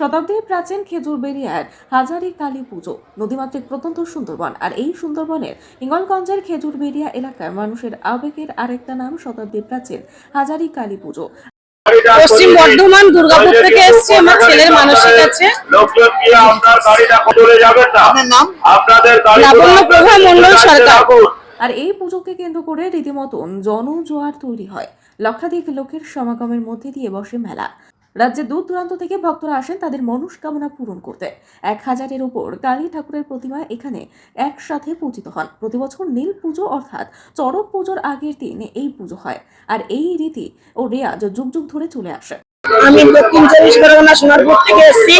শতাব্দীর প্রাচীন খেজুরবেড়িয়ার হাজারি কালী পুজো। নদীমাতৃক প্রত্যন্ত সুন্দরবন। আর এই সুন্দরবনের হিঙ্গলগঞ্জের খেজুরবেড়িয়া এলাকার মানুষের আবেগের আরেকটা নাম শতাব্দী প্রাচীন হাজারি কালী পুজো। পশ্চিম বর্ধমান দুর্গাপুর থেকে এসেছি আমার ছেলের মানসিক আছে লাবণ্য প্রভা সরকার। আর এই পুজোকে কেন্দ্র করে রীতিমতন জনজোয়ার তৈরি হয়। লক্ষাধিক লোকের সমাগমের মধ্যে দিয়ে বসে মেলা। রাজ্যের দূর দূরান্ত থেকে ভক্তরা আসেন তাদের মনস্কামনা পূরণ করতে। এক হাজারের উপর কালী ঠাকুরের প্রতিমা এখানে একসাথে পূজিত হন। প্রতিবছর নীল পুজো অর্থাৎ চড়ক পুজোর আগের দিন এই পুজো হয়। আর এই রীতি ও রেয়াজ যুগ যুগ ধরে চলে আসে। আমি দক্ষিণ চব্বিশ পরগনা সোনারপুর থেকে এসেছি।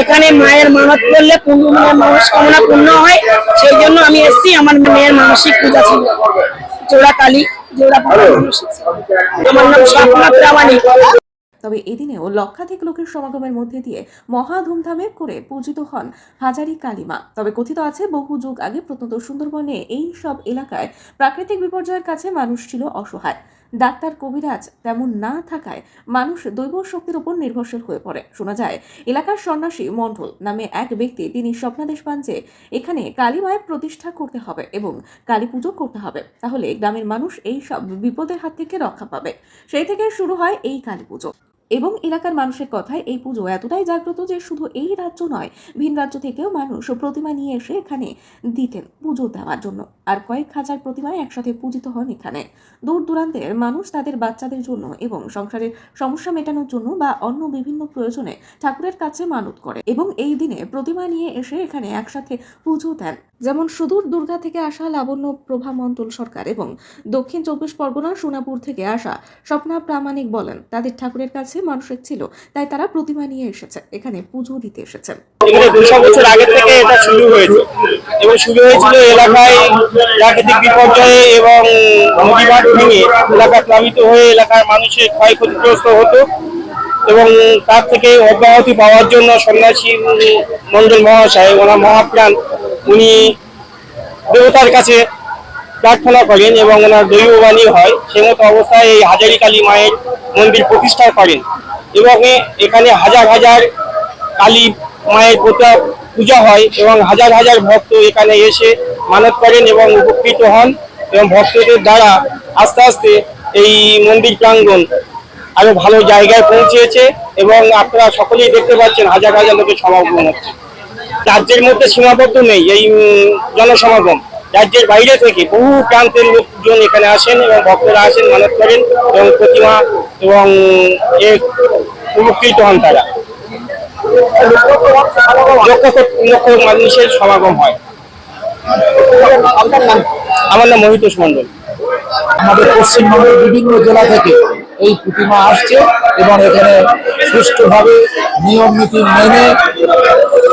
এখানে মায়ের মানত করলে পূর্ণ মানে মনস্কামনা পূর্ণ হয়। সেই জন্য আমি এসেছি। আমার মেয়ের মানসিক পূজা ছিল। জোড়া কালী জোড়া পূজা। আমার নাম স্বপ্না প্রামাণিক। তবে এদিনেও লক্ষাধিক লোকের সমাগমের মধ্যে দিয়ে মহা ধুমধামে করে পূজিত হন হাজারি কালিমা। তবে কথিত আছে, বহু যুগ আগে প্রত্যন্ত সুন্দরবনে এই সব এলাকায় প্রাকৃতিক বিপর্যয়ের কাছে মানুষ ছিল অসহায়। ডাক্তার কবিরাজ তেমন না থাকায় মানুষ দৈব শক্তির উপর নির্ভরশীল হয়ে পড়ে। শোনা যায়, এলাকার সন্ন্যাসী মণ্ডল নামে এক ব্যক্তি তিনি স্বপ্নাদেশ পান যে এখানে কালী মায়ের প্রতিষ্ঠা করতে হবে এবং কালী পুজো করতে হবে। তাহলে গ্রামের মানুষ এই সব বিপদের হাত থেকে রক্ষা পাবে। সেই থেকে শুরু হয় এই কালী পুজো। এবং এলাকার মানুষের কথায় এই পুজো এতটাই জাগ্রত যে শুধু এই রাজ্য নয়, ভিন রাজ্য থেকেও মানুষ প্রতিমা নিয়ে এসে এখানে দিতেন পুজো দেওয়ার জন্য। আর কয়েক হাজার প্রতিমায় একসাথে পূজিত হন এখানে। দূর দূরান্তের মানুষ তাদের বাচ্চাদের জন্য এবং সংসারের সমস্যা মেটানোর জন্য বা অন্য বিভিন্ন প্রয়োজনে ঠাকুরের কাছে মানত করে এবং এই দিনে প্রতিমা নিয়ে এসে এখানে একসাথে পুজো দেন। যেমন সুদূর দুর্গা থেকে আসা লাবণ্য প্রভা মণ্ডল সরকার এবং দক্ষিণ চব্বিশ পরগনার সোনাপুর থেকে আসা স্বপ্না প্রামাণিক বলেন, তাদের ঠাকুরের কাছে মানসিক ছিল, তাই তারা প্রতিমা নিয়ে এসেছে, এখানে পুজো দিতে এসেছেন বছর আগে থেকে এটা শুরু হয়েছে। এবং শুরু হয়েছিল এলাকায় প্রাকৃতিক বিপর্যয়ে এবং নদীবাদ ভেঙে এলাকা প্লাবিত হয়ে এলাকার মানুষের ক্ষয়ক্ষতিগ্রস্ত হতো এবং তার থেকে অব্যাহতি পাওয়ার জন্য সন্ন্যাসী মন্ডল মহাশয়, ওনার মহাপ্রাণ উনি দেবতার কাছে প্রার্থনা করেন এবং ওনার দৈববাণী হয় সেই মতো অবস্থায় এই হাজারি কালী মায়ের মন্দির প্রতিষ্ঠা করেন। এবং এখানে হাজার হাজার কালী মায়ের পূজা পূজা হয় এবং হাজার হাজার ভক্ত এখানে এসে মানত করেন এবং উপকৃত হন এবং ভক্তদের দ্বারা আস্তে আস্তে এই মন্দির প্রাঙ্গণ আরও ভালো জায়গায় পৌঁছেছে এবং আপনারা সকলেই দেখতে পাচ্ছেন হাজার হাজার লোকের সমাগম হচ্ছে। রাজ্যের মধ্যে সীমাবদ্ধ নেই এই জনসমাগম। রাজ্যের বাইরে থেকে বহু প্রান্তের লোকজন এখানে আসেন এবং ভক্তরা আসেন মানত করেন এবং প্রতিমা এবং এ উপকৃত হন তারা। লক্ষ লক্ষ মানুষের সমাগম হয়। আমার নাম মহিতোষ মন্ডল আমাদের পশ্চিমবঙ্গের বিভিন্ন জেলা থেকে এই প্রতিমা আসছে এবং এখানে সুষ্ঠুভাবে নিয়ম নীতি মেনে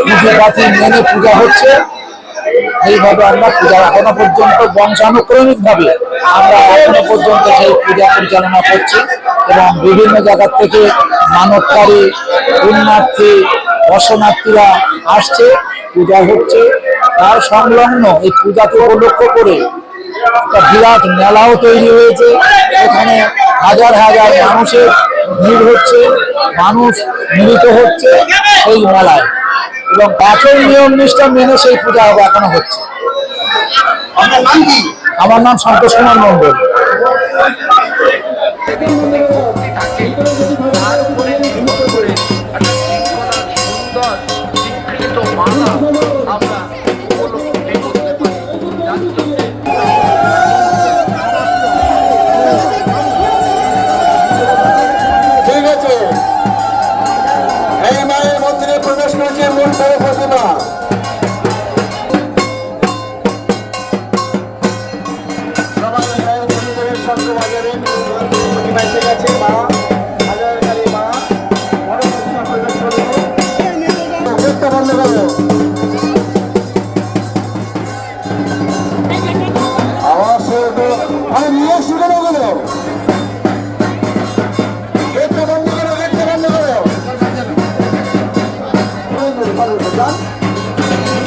পুজো পাতি মেনে পূজা হচ্ছে। এইভাবে আমরা পূজা এখনও পর্যন্ত বংশানুক্রমিক ভাবে আমরা এখনও পর্যন্ত সেই পূজা পরিচালনা করছি এবং বিভিন্ন জায়গা থেকে মানবকারী পুণ্যার্থী দর্শনার্থীরা আসছে, পূজা হচ্ছে। তার সংলগ্ন এই পূজাকে উপলক্ষ করে একটা বিরাট মেলাও তৈরি হয়েছে। এখানে হাজার হাজার মানুষের ভিড় হচ্ছে মানুষ মিলিত হচ্ছে সেই মেলায়। এবং একই নিয়ম নিষ্ঠা মেনে সেই পূজা এখনও হচ্ছে। আমার নাম সন্তোষ কুমার মন্ডল আমরা